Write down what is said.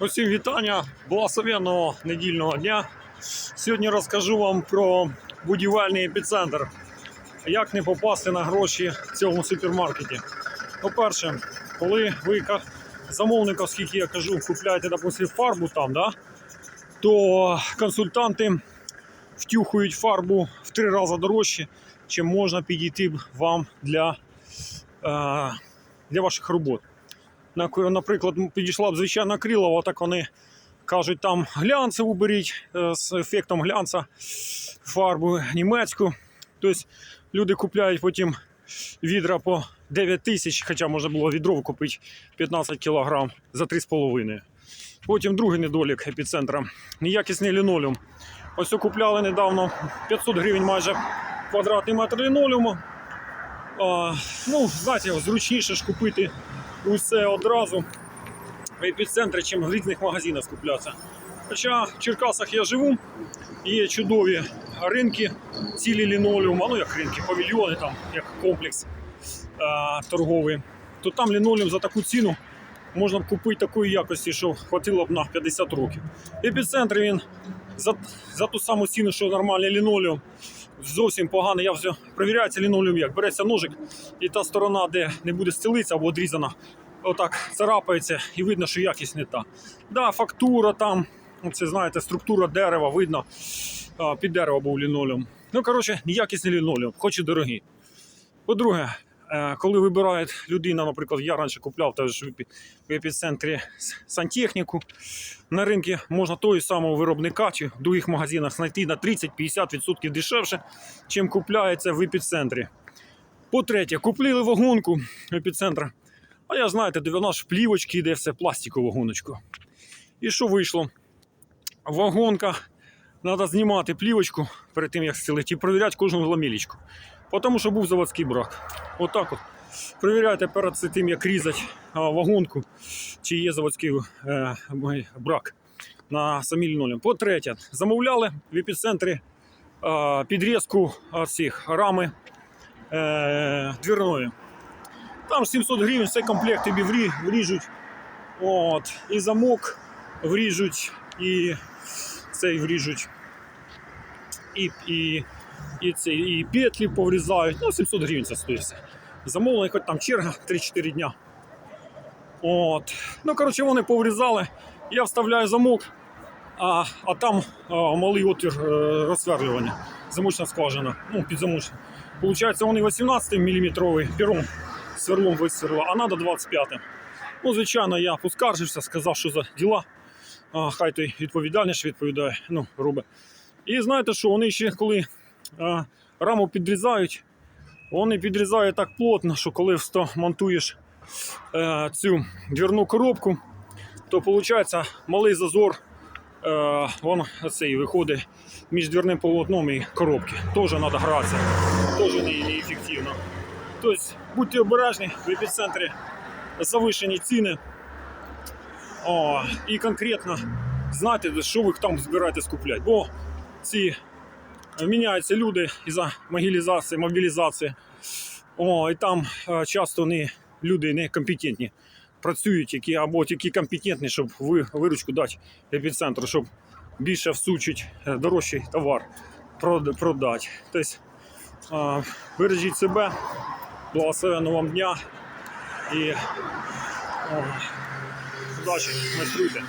Усім вітання, благословенного недільного дня. Сьогодні розкажу вам про будівельний епіцентр. Як не попасти на гроші в цьому супермаркеті. По-перше, коли ви ка- замовник, оскільки я кажу, купляєте, допустим, фарбу там, да, то консультанти втюхують фарбу в три рази дорожче, чим можна підійти вам для, е, для ваших робот. На- Наприклад, підійшла б звичайна крилова, так вони кажуть, там глянцеву беріть е, з ефектом глянца, фарбу німецьку. Тобто люди купляють потім відра по 9 тисяч, хоча можна було відро купити 15 кг за 3,5. Потім другий недолік епіцентра неякісний лінолеум. Ось купляли недавно 500 гривень майже квадратний метр лінолеуму. А, ну, знаєте, зручніше ж купити усе одразу в епіцентрі, чим в різних магазинах скуплятися. Хоча в Черкасах я живу, є чудові ринки, цілі лінолеума, ну як ринки, павільйони, там, як комплекс а, торговий, то там лінолеум за таку ціну можна б купити такої якості, що хватило б на 50 років. В епіцентрі він за, за ту саму ціну, що нормальний лінолеум, зовсім погано. Я все перевіряється лінолеум як. Береться ножик, і та сторона, де не буде стелитися або відрізана, отак царапається і видно, що якість не та. Да, фактура там, це знаєте, структура дерева, видно, під дерево був лінолеум. Ну, коротше, неякісний лінолеум, хоч і дорогий. По-друге, коли вибирає людина, наприклад, я раніше купляв теж в епіцентрі сантехніку. На ринку можна того самого виробника чи в других магазинах знайти на 30-50% дешевше, чим купляється в епіцентрі. По-третє, купили вагонку в епіцентр. А я знаєте, де вона ж плівочки йде все пластикову вагоночку. І що вийшло? Вагонка, треба знімати плівочку перед тим, як стелити, і перевіряти кожну ламілічку. Тому що був заводський брак. Отак от. Перевіряйте перед тим, як різати вагонку, чи є заводський е, брак на самій лінолеум. По-третє, замовляли в епіцентрі підрізку цих рами е, двірної. Там 700 гривень, цей комплект тобі вріжуть. От, і замок вріжуть, і цей вріжуть. І, і, і, це, і петлі поврізають. Ну, 700 гривень це стоїть. Замовлення, хоч там черга 3-4 дня. От. Ну, коротше, вони поврізали. Я вставляю замок, а, а там а, малий отвір е, розсверлювання. Замочна скважина. Ну, підзамочна. Получається, вони 18 мм пером сверлом висверло, а треба 25. Ну, звичайно, я поскаржився, сказав, що за діла. А, хай той відповідальніше відповідає, ну, робить. І знаєте що, вони ще коли раму підрізають, вони підрізають так плотно, що коли монтуєш е, цю двірну коробку, то виходить малий зазор, е, він цей виходить між двірним полотном і коробки. Теж треба гратися, теж неефективно. Тобто будьте обережні в епіцентрі завишені ціни. О, і конкретно знайте, що ви там збираєтесь купляти. Бо ці міняються люди із-за могилізації, мобілізації. О, і там е, часто не, люди некомпетентні працюють, які, або які компетентні, щоб ви, виручку дати епіцентру, щоб більше всучить е, дорожчий товар продати. Тобто, бережіть себе, благословенного вам дня і удачі, майструйте.